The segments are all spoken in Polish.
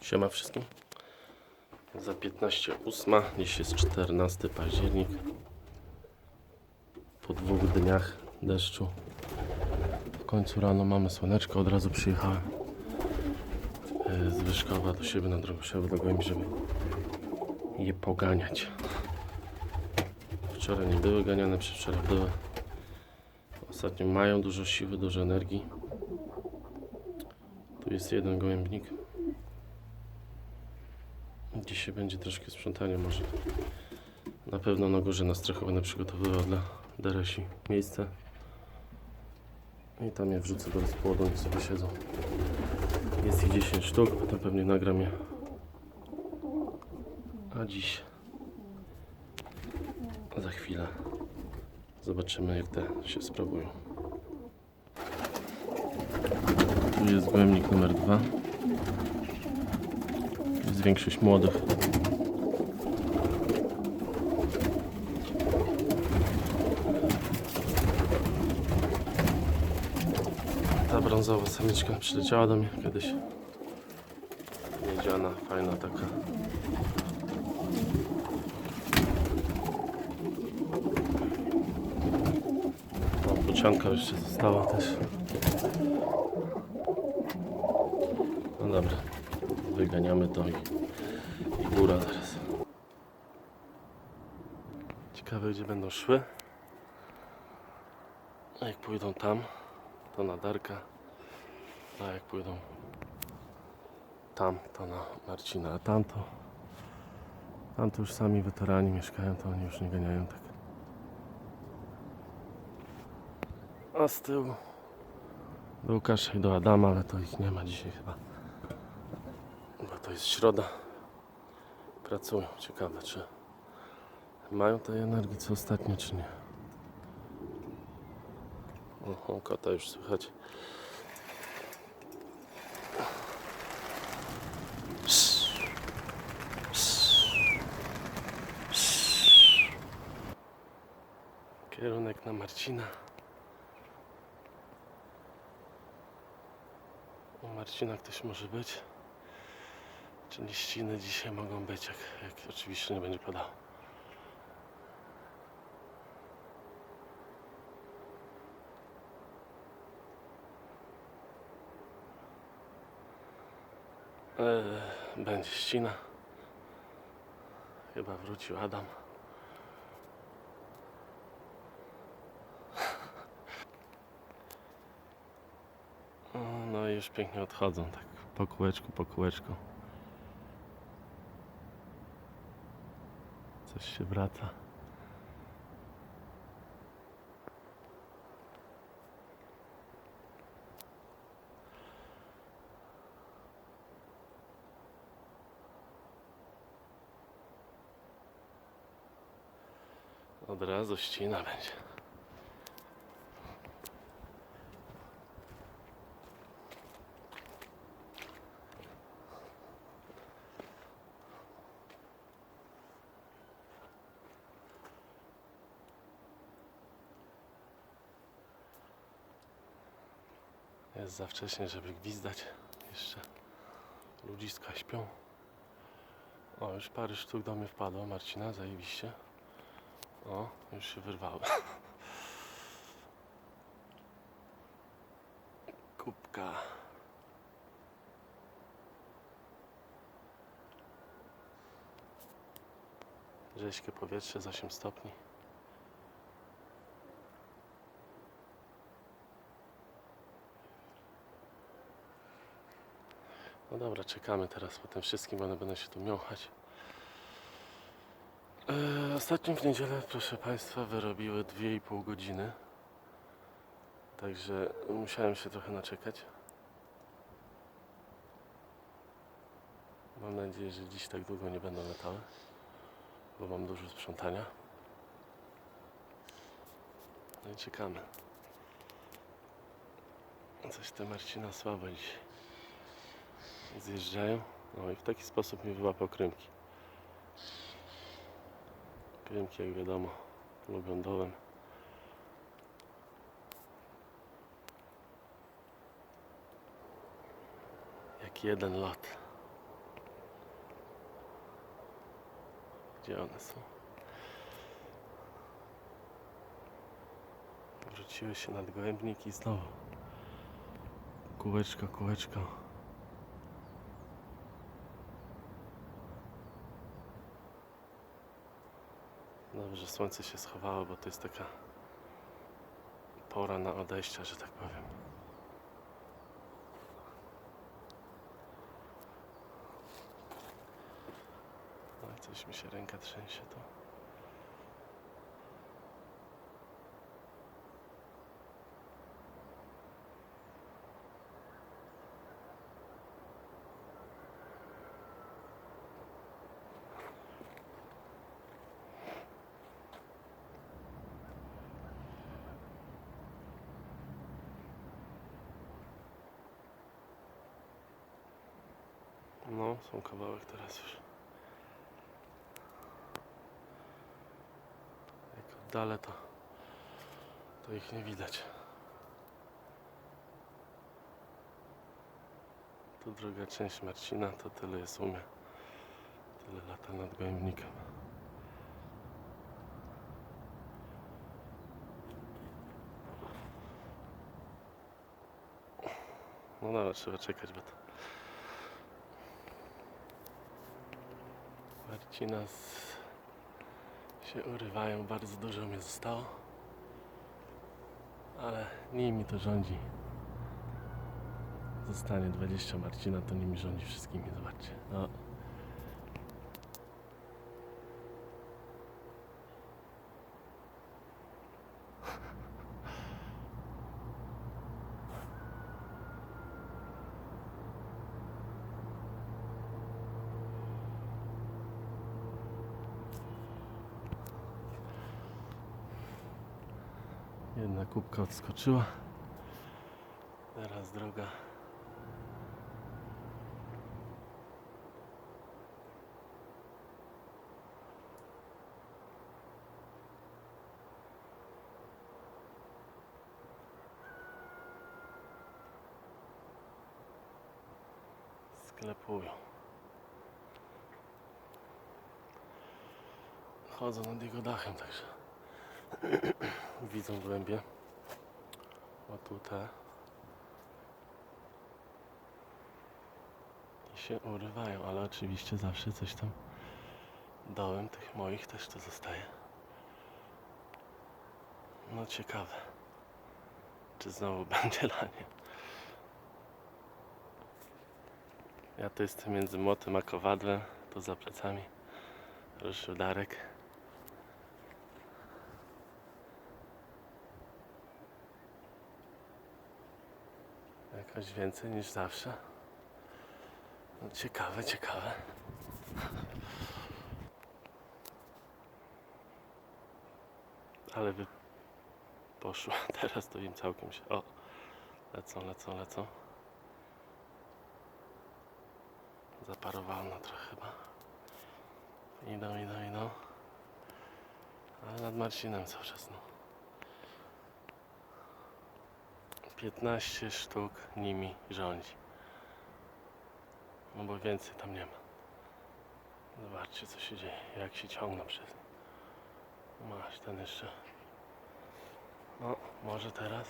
Siema wszystkim. Za 15.08, dziś jest 14 październik. Po dwóch dniach deszczu. W końcu rano mamy słoneczko, od razu przyjechałem e, z Wyszkowa do siebie na Drogoszewo do Gołębi, żeby je poganiać. Wczoraj nie były ganiane, przedwczoraj były. Ostatnio mają dużo siły, dużo energii. Tu jest jeden gołębnik. Dzisiaj będzie troszkę sprzątania może. Na pewno na górze nastrachowane przygotowywał dla Deresi miejsce. I tam je wrzucę do rozpłodu, niech sobie siedzą. Jest ich 10 sztuk, potem pewnie nagram je. A dziś za chwilę zobaczymy jak te się sprawują. Tu jest gołębnik numer dwa. Większość młodych. Ta brązowa samiczka przyleciała do mnie kiedyś. Miedziana, fajna taka. O, pocianka jeszcze została też. No dobra, wyganiamy to i, i góra teraz. Ciekawe gdzie będą szły. A jak pójdą tam, to na Darka. A jak pójdą tam, to na Marcina. A tamto, tam to już sami weterani mieszkają, to oni już nie ganiają tak. A z tyłu do Łukasza i do Adama, ale to ich nie ma dzisiaj chyba. To jest środa. Pracują. Ciekawe, czy mają tej energii co ostatnio, czy nie. Oho, kota już słychać. Kierunek na Marcina. U Marcina ktoś może być. Czyli ściny dzisiaj mogą być, jak, jak oczywiście nie będzie padało. Eee, będzie ścina. Chyba wrócił Adam. No i już pięknie odchodzą, tak po kółeczku, po kółeczku. Coś się wraca. Od razu ścina będzie. Jest za wcześnie, żeby gwizdać. Jeszcze ludziska śpią. O, już parę sztuk do mnie wpadło. Marcina, zajebiście. O, już się wyrwały. Kubka. Rześkie powietrze z 8 stopni. No dobra, czekamy teraz po tym wszystkim, one będą się tu miąchać. E, Ostatnio w niedzielę, proszę Państwa, wyrobiły 2,5 godziny. Także musiałem się trochę naczekać. Mam nadzieję, że dziś tak długo nie będą latały, bo mam dużo sprzątania. No i czekamy. Coś te Marcina słabo dzisiaj zjeżdżają. No i w taki sposób mi wyłapał krymki. Krymki, jak wiadomo, lubią dołem. Jak jeden lot. Gdzie one są? Wróciły się nad gołębnik i znowu kółeczko, kółeczko. Dobrze, słońce się schowało, bo to jest taka pora na odejścia, że tak powiem. No i coś mi się ręka trzęsie to. No, są kawałek teraz już. Jak oddalę to, to ich nie widać. Tu druga część Marcina, to tyle jest u mnie. Tyle lata nad gołębnikiem. No dobra, trzeba czekać, bo to Marcina z... się urywają, bardzo dużo mnie zostało. Ale nimi to rządzi. Zostanie 20 Marcina, to nimi rządzi wszystkimi, zobaczcie. No. Jedna kubka odskoczyła. Teraz droga. Sklepują. Chodzą nad jego dachem także widzą głębie. O tu te. I się urywają, ale oczywiście zawsze coś tam dołem tych moich też to zostaje. No ciekawe. Czy znowu będzie lanie. Ja to jestem między młotem a kowadłem, tu za plecami. Ruszył Darek. Jakoś więcej niż zawsze. No, ciekawe, ciekawe. Ale by poszło. Teraz to im całkiem się. O! Lecą, lecą, lecą. Zaparowałem na trochę chyba. Idą, idą, idą. Ale nad Marcinem cały czas, no. 15 sztuk nimi rządzi. No bo więcej tam nie ma. Zobaczcie co się dzieje, jak się ciągną przez nie. Masz ten jeszcze. No, może teraz.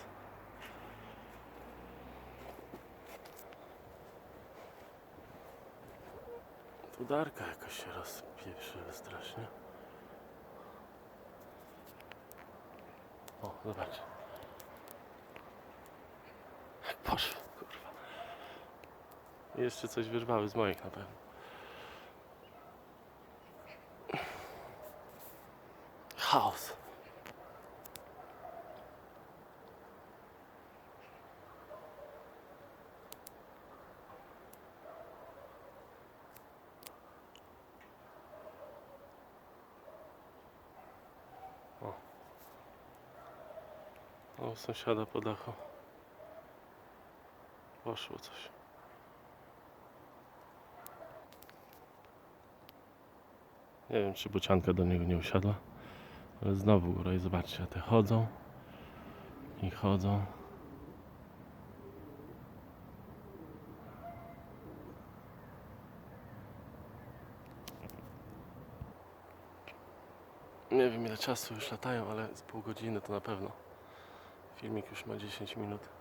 Tu Darka jakoś się rozpieprzyła strasznie. O, zobacz. Jak poszło, kurwa. I Jeszcze coś wyrwały z moich na. Chaos. O. O, sąsiada po dachu. Poszło coś. Nie wiem, czy bocianka do niego nie usiadła. Ale znowu góra i zobaczcie, te chodzą i chodzą. Nie wiem ile czasu już latają, ale z pół godziny to na pewno. Filmik już ma 10 minut.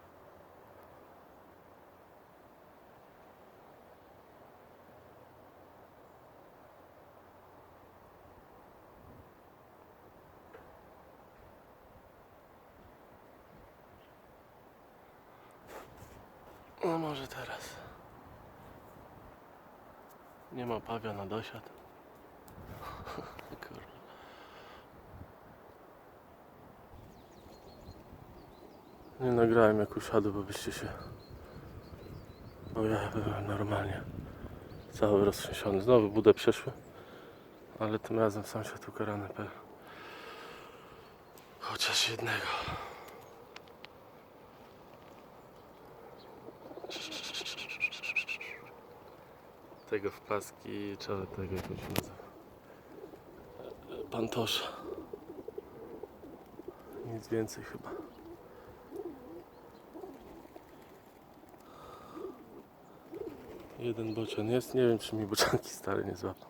No może teraz. Nie ma pawia na dosiad. Kurwa. Nie nagrałem jak usiadł, bo byście się... Bo ja byłem normalnie cały roztrzęsiony. Znowu budę przeszły, ale tym razem sam się tu karany pe... Chociaż jednego. Tego w paski, czy tego jak się nazywa? Pantosza. Nic więcej chyba. Jeden bocian jest, nie wiem czy mi boczanki stare nie złapał.